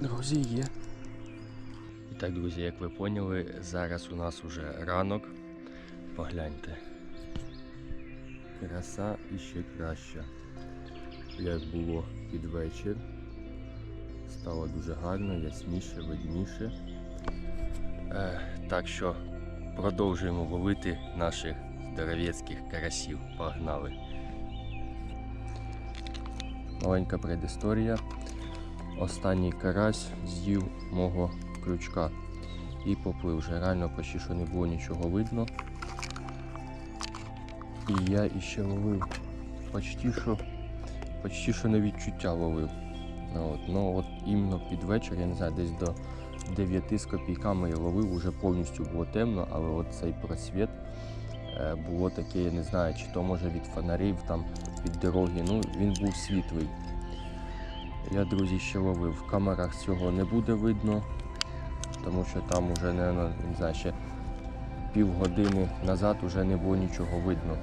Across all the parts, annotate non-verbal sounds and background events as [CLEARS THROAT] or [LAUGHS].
Друзі, є. І так, друзі, як ви поняли, зараз у нас уже ранок. Погляньте. Краса іще краща. Як було під вечір. Стало дуже гарно, ясніше, видніше. Е, так що продовжуємо ловити наших здоровецьких карасів. Погнали. Маленька предісторія. Останній карась з'їв мого крючка і поплив. Вже реально почти що не було нічого видно. І я іще ловив почти що, почти що на відчуття ловив. Ну, от, ну от іменно під вечір, я не знаю, десь до 9 з копійками я ловив, вже повністю було темно, але от цей просвіт е, було таке, я не знаю, чи то може від фонарів там від дороги, ну він був світлий. Я, друзі, ще ловив. В камерах цього не буде видно, тому що там вже не, знаю, ще півгодини назад вже не було нічого видно.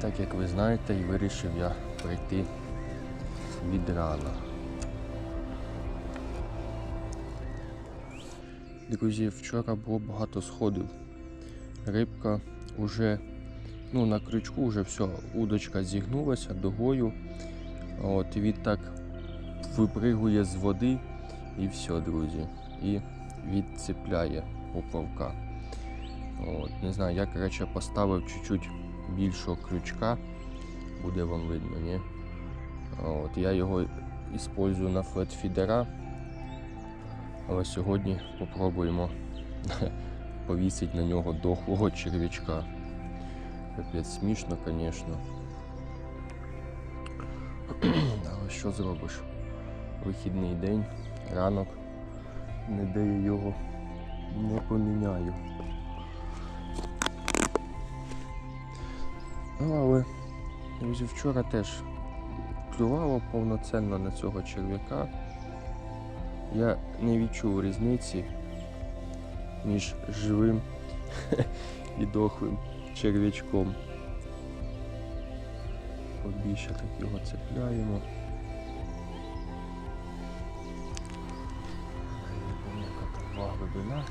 Так як ви знаєте, і вирішив я прийти від рана. Друзі, вчора було багато сходів. Рибка вже ну, на крючку вже все, удочка зігнулася дугою. От, і він так випригує з води і все, друзі. І відцепляє поплавка. От, не знаю, я коротше, поставив чуть-чуть більшого крючка, буде вам видно, ні? От, я його использую на флетфідера, але сьогодні спробуємо [LAUGHS] повісити на нього дохлого черв'ячка. Капець смішно, звісно. [CLEARS THROAT] Але що зробиш? Вихідний день, ранок, ніде я його не поміняю. Але друзі, вчора теж клювало повноцінно на цього черв'яка. Я не відчув різниці між живим [LAUGHS] і дохлим черв'ячком. Побільше так його цепляємо. Глибина.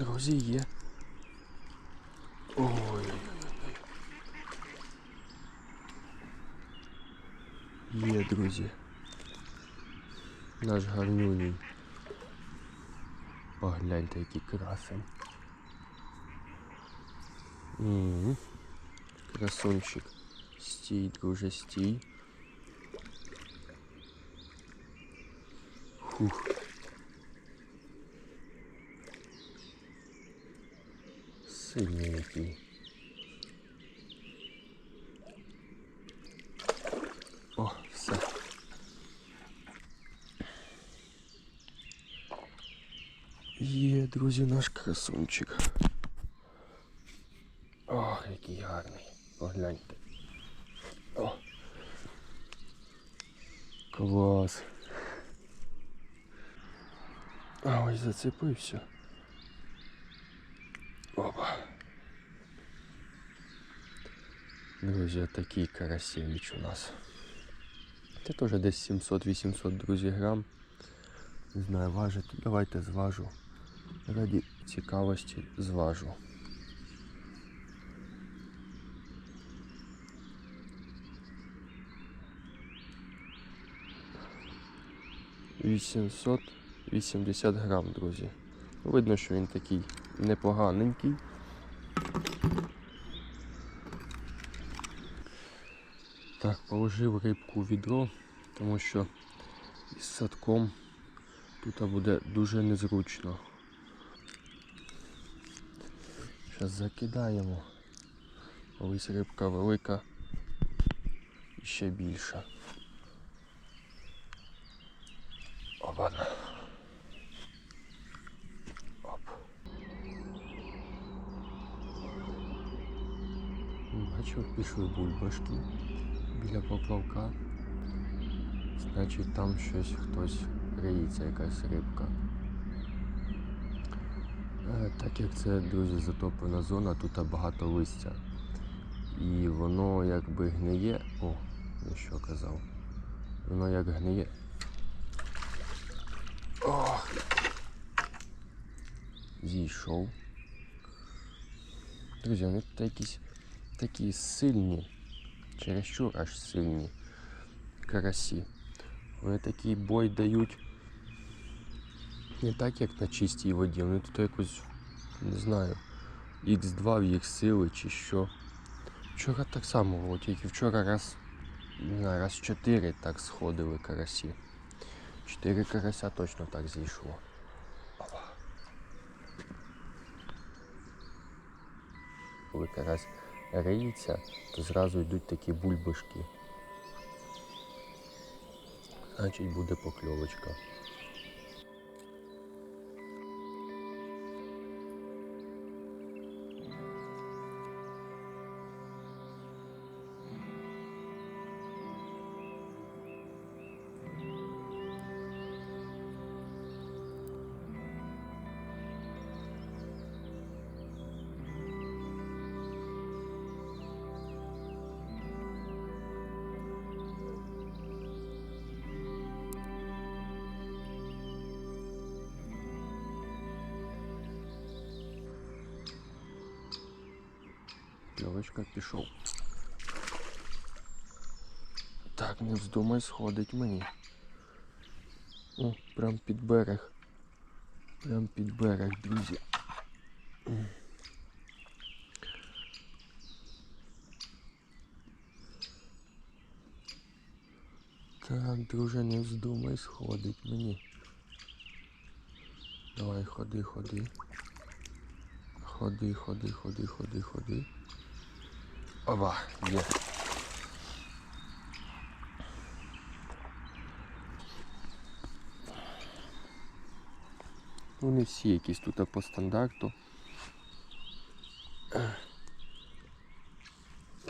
Друзі, є. Ой-ой-ой. Є, друзі. Наш гарнюній. Погляньте, який красень. М, Красунчик. Стій, друже, стій. Фух. Сильний який. О, все. Є, друзі, наш красунчик. Ох, який гарний. Погляньте. О. Клас. А ось зацепився. Друзі, такий карасевич у нас. Це теж десь 700-800, друзі, грам. Не знаю, важить. Давайте зважу. Раді цікавості зважу. Вісімсот вісімдесят грам, друзі. Видно, що він такий непоганенький. Так, положив рибку у відро, тому що із садком тут буде дуже незручно. Зараз закидаємо. Ось рибка велика і ще більша. Опа. Оп. Бачив, пішли бульбашки біля поплавка. Значить там щось хтось риється, якась рибка. Е, Так як це, друзі, затоплена зона, тут багато листя. І воно якби гниє. О, я що казав. Воно як гниє. Ох. Зійшов. Друзі, вони тут якісь такі сильні, чересчур аж сильні карасі. Вони такий бой дають не так, як на чистій воді. Вони тут якось, не знаю, Х2 в їх сили чи що. Вчора так само, от тільки вчора раз, не знаю, раз 4 так сходили карасі. 4 карася точно так зійшло. Опа. Коли карась Риється, то зразу йдуть такі бульбашки. Значить буде покльовочка. Кльовочка пішов. Так, не вздумай сходить мені. О, прям під берег. Прям під берег, друзі. Так, друже, не вздумай сходить мені. Давай, ходи, ходи. Ходи, ходи, ходи, ходи, ходи. Оба, є. Вони всі якісь тут по стандарту.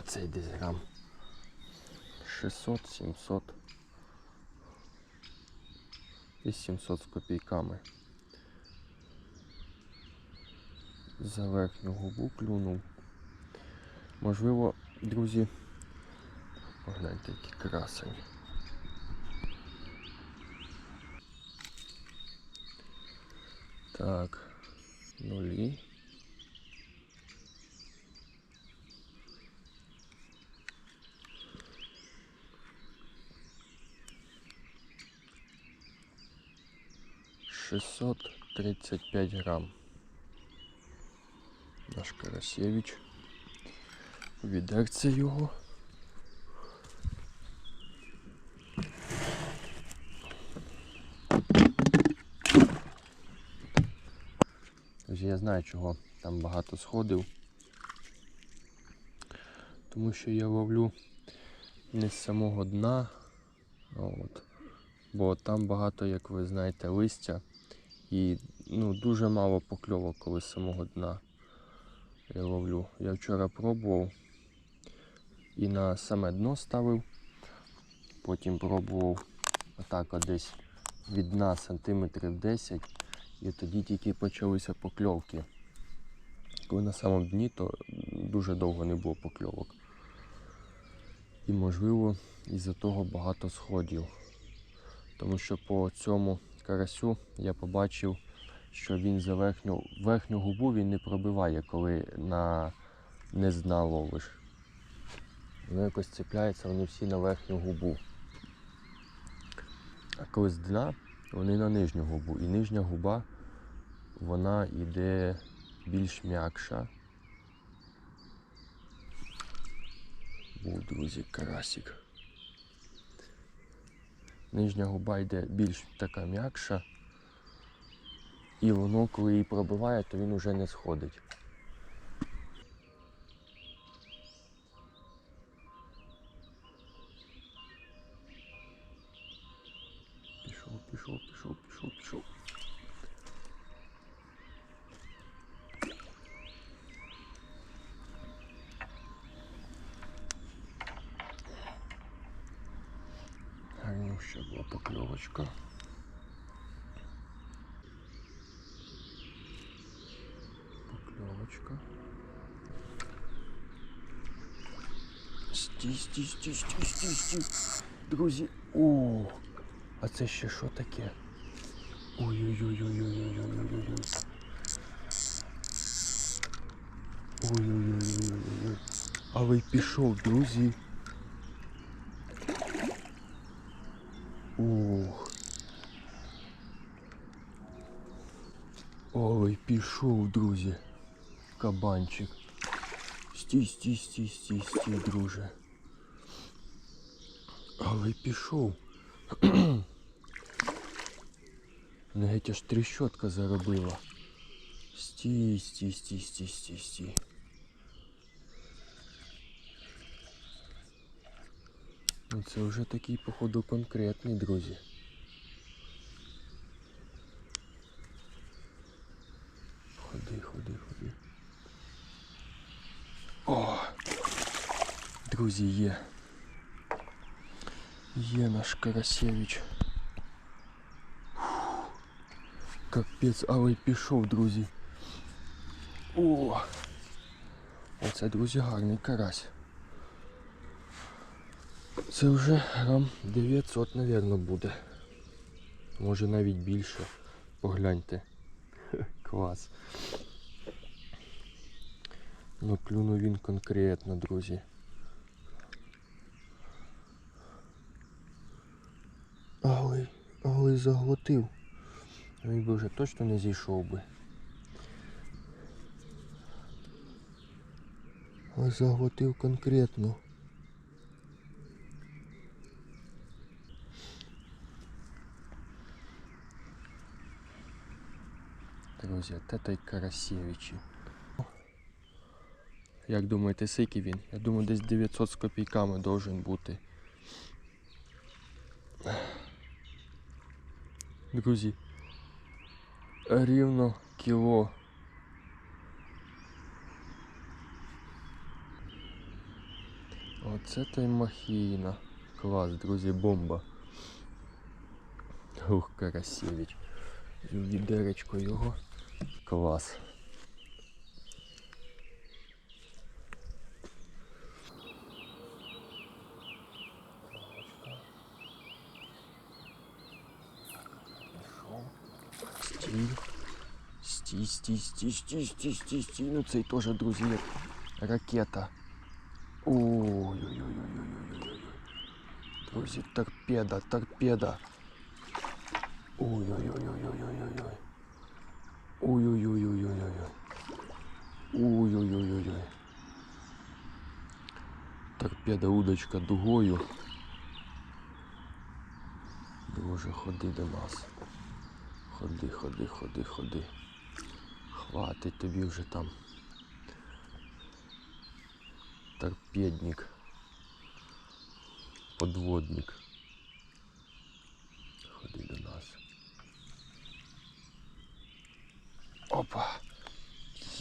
Цей десь грам 600-700. І 700 з копійками. За верхню губу клюнув. Можливо, друзі, погляньте, який красень. Так, нулі. Шестьсот тридцать пять грамм. Наш Карасєвич. Відерце його. Я знаю, чого там багато сходив. Тому що я ловлю не з самого дна, от. бо там багато, як ви знаєте, листя і ну, дуже мало покльовок, коли з самого дна я ловлю. Я вчора пробував і на саме дно ставив, потім пробував отак десь від дна сантиметрів 10 і тоді тільки почалися покльовки. Коли на самому дні, то дуже довго не було покльовок. І можливо із-за того багато сходів. Тому що по цьому карасю я побачив, що він за верхню, верхню губу він не пробиває, коли на не з дна ловиш. Воно якось цепляється, вони всі на верхню губу. А коли з дна, вони на нижню губу. І нижня губа вона йде більш м'якша. Був, друзі, карасик. Нижня губа йде більш така м'якша. І воно, коли її пробиває, то він уже не сходить. Пішов, пішов, пішов. ще була покльовочка. Покльовочка. Стій, стій, стій, стій, стій. Друзі. О, а це ще що таке? Ой-ой-ой-ой-ой-ой-ой-ой-ой. Ой-ой-ой-ой-ой-ой. Але пішов, друзі. Ух. Ой, пішов, друзі. Кабанчик. Стій, стій, стій, стій, стій, друже. Але пішов. [CLEARS THROAT] Не геть аж тріщотка заробила. Стій, стій, стій, стій, стій, стій. Це вже такий, походу, конкретний, друзі. Ходи, ходи, ходи. О! Друзі, є. Є наш Карасєвич. Фух. Капець, але й пішов, друзі. О! Оце, друзі, гарний карась. Це вже грам 900, мабуть, буде. Може навіть більше. Погляньте. [LAUGHS] Клас. Ну, клюнув він конкретно, друзі. Але, але заглотив. Він би вже точно не зійшов би. Але заглотив конкретно. Друзі, от это й Карасєвичі. Як думаєте, скільки він? Я думаю, десь 900 з копійками должен бути. Друзі, рівно кіло. Оце та й махіна. Клас, друзі, бомба. Ух, Карасєвич. Відеречко його. Клас. Стій. Стій, стій, стій, стій, стій, стій, стій. Ну цей теж, друзі, як ракета. Ой-ой-ой-ой-ой-ой-ой. Друзі, торпеда, торпеда. Ой-ой-ой-ой-ой-ой-ой. Ой-ой-ой-ой-ой-ой. Ой-ой-ой-ой-ой. Торпеда удочка дугою. Друже, ходи до нас. Ходи, ходи, ходи, ходи. Хватить тобі вже там. Торпедник. Подводник. Ходи до нас.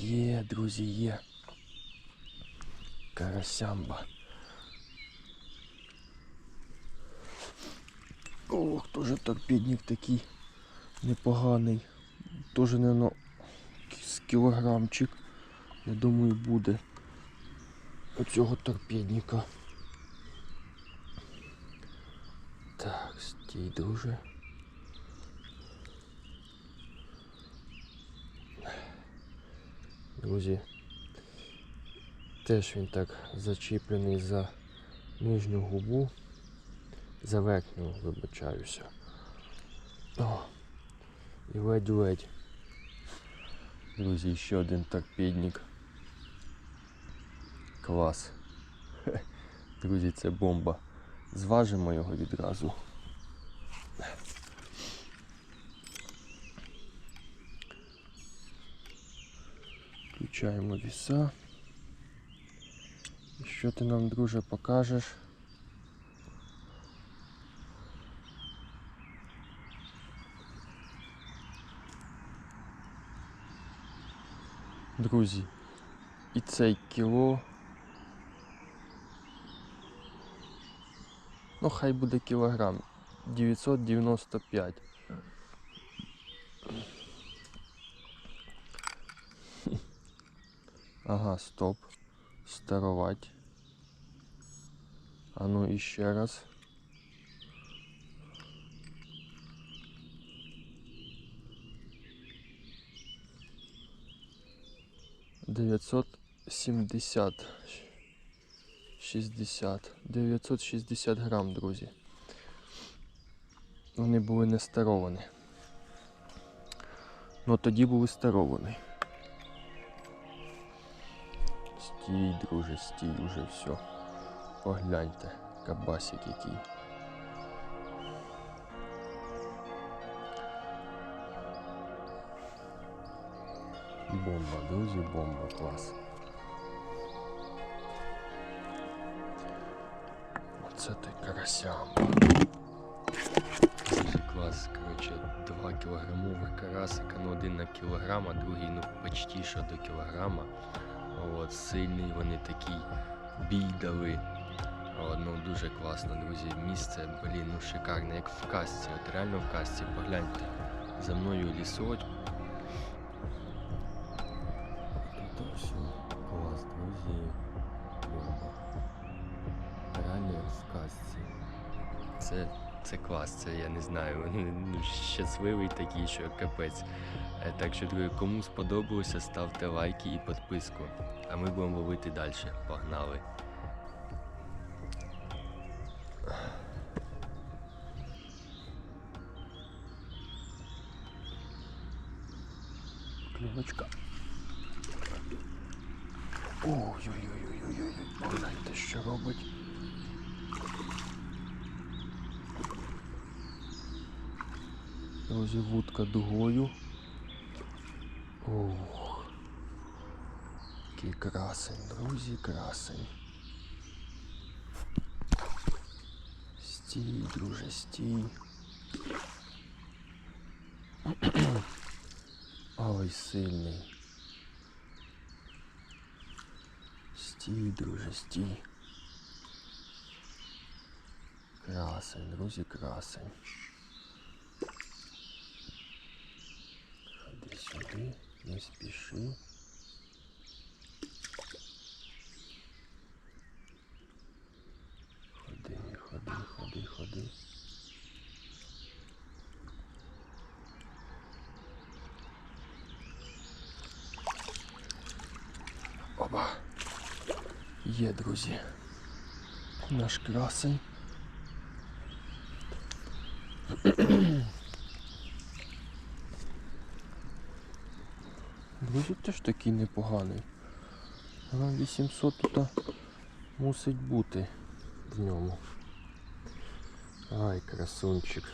Є, друзі, є. Карасямба. Ох, теж торпедник такий непоганий. Теж, з кілограмчик. Я думаю, буде оцього торпедника. Так, стій, друже. Друзі, теж він так зачіплений за нижню губу, за верхню, вибачаюся. О, і ледь-ледь. Друзі, ще один торпедник. Клас. [LAUGHS] Друзі, це бомба. Зважимо його відразу. Включаємо віса. І що ти нам, друже, покажеш? Друзі, і цей кіло. Ну, хай буде кілограм. 995. Ага, стоп. Старовать. А ну іще раз. Дев'ятсот сімдесят. Шістдесят. Дев'ятсот шістдесят грам, друзі. Вони були не старовані. Ну тоді були старовані. Стій, друже, стій, уже все. Погляньте, кабасик який. Бомба, друзі, бомба, клас. Оце ти карасям. Дуже клас, коротше, 2 кілограмових карасика, ну один на кілограм, а другий ну почти що до кілограма. От, сильний вони такий бій дали. От, ну дуже класно, друзі. Місце, блін, ну шикарне, як в казці. От реально в казці, погляньте. За мною лісочок. Клас, це я не знаю. [LAUGHS] Ну, щасливий такий, що капець. Е, Так що, друзі, кому сподобалося, ставте лайки і підписку. А ми будемо ловити далі. Погнали. Клювочка. Ой-ой-ой-ой-ой-ой. Погляньте, що робить. Вудка дугою. Ух. Який красень, друзі, красень. Стій, друже, стій. [CLEARS THROAT] Ой, сильний. Стій, друже, стій. Красень, друзі, красень. Ходи сюди, не спіши. Ходи, ходи, ходи, ходи. Оба. Є, друзі. Наш красень. Друзі, теж такий непоганий. 800 тут мусить бути в ньому. Ай, красунчик.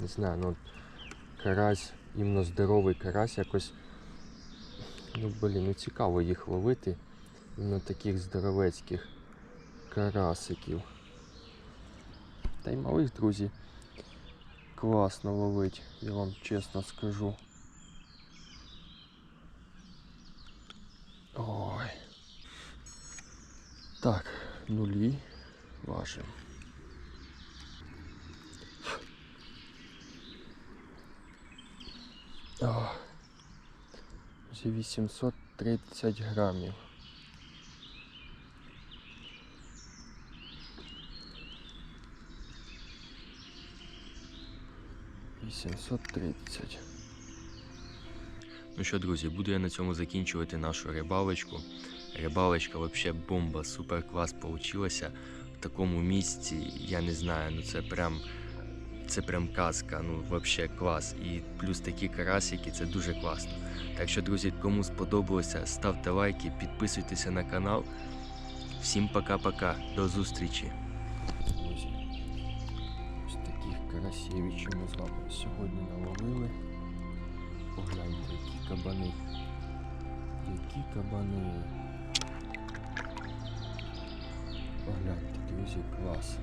Не знаю, ну карась, іменно здоровий карась якось. Ну блін, ну цікаво їх ловити. Іменно таких здоровецьких карасиків. Та й малих, друзі. Класно ловить, я вам чесно скажу. Ой. Так, нулі важимо. Вже 830 грамів. Вісімсот тридцять. Ну що, друзі, буду я на цьому закінчувати нашу рибалочку. Рибалочка взагалі бомба, супер клас получилася. В такому місці, я не знаю, ну це прям. Це прям казка, ну взагалі клас. І плюс такі карасики, це дуже класно. Так що, друзі, кому сподобалося, ставте лайки, підписуйтеся на канал. Всім пока-пока, до зустрічі. Друзі, ось таких карасєвичів ми з вами сьогодні наловили. Погляньте, які кабани. Які кабани. Погляньте, друзі, клас.